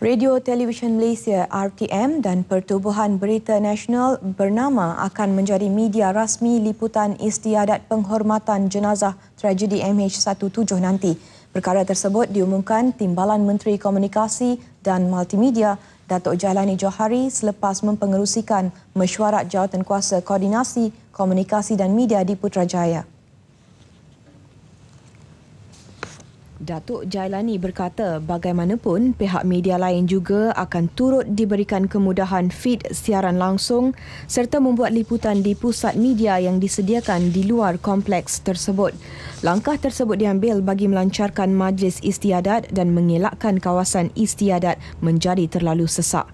Radio Televisyen Malaysia RTM dan Pertubuhan Berita Nasional bernama akan menjadi media rasmi liputan istiadat penghormatan jenazah tragedi MH17 nanti. Perkara tersebut diumumkan Timbalan Menteri Komunikasi dan Multimedia Datuk Jailani Johari selepas mempengerusikan mesyuarat jawatan kuasa koordinasi, komunikasi dan media di Putrajaya. Datuk Jailani berkata bagaimanapun pihak media lain juga akan turut diberikan kemudahan feed siaran langsung serta membuat liputan di pusat media yang disediakan di luar kompleks tersebut. Langkah tersebut diambil bagi melancarkan majlis istiadat dan mengelakkan kawasan istiadat menjadi terlalu sesak.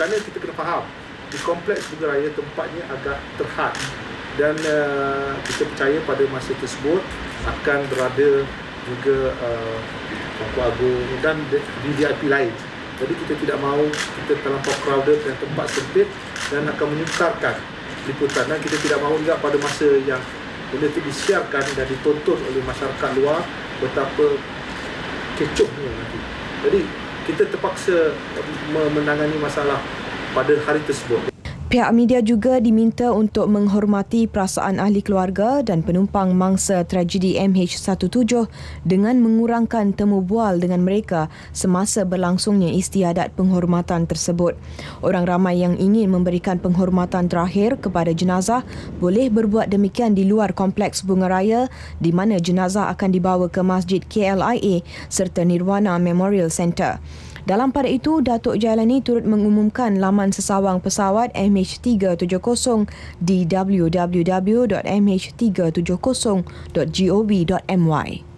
Kerana kita kena faham, di kompleks Bunga Raya tempatnya agak terhad dan uh, kita percaya pada masa tersebut akan berada juga uh, Paku Agung dan di lain. Jadi kita tidak mahu kita terlampau crowded dan tempat sempit dan akan menyukarkan liputan dan kita tidak mahu juga pada masa yang benda itu disiarkan dan ditonton oleh masyarakat luar betapa kecohnya nanti. Jadi kita terpaksa menangani masalah pada hari tersebut. Pihak media juga diminta untuk menghormati perasaan ahli keluarga dan penumpang mangsa tragedi MH17 dengan mengurangkan temu bual dengan mereka semasa berlangsungnya istiadat penghormatan tersebut. Orang ramai yang ingin memberikan penghormatan terakhir kepada jenazah boleh berbuat demikian di luar kompleks Bunga Raya di mana jenazah akan dibawa ke Masjid KLIA serta Nirwana Memorial Centre. Dalam pada itu, Datuk Jailani turut mengumumkan laman sesawang pesawat MH370 di www.mh370.gov.my.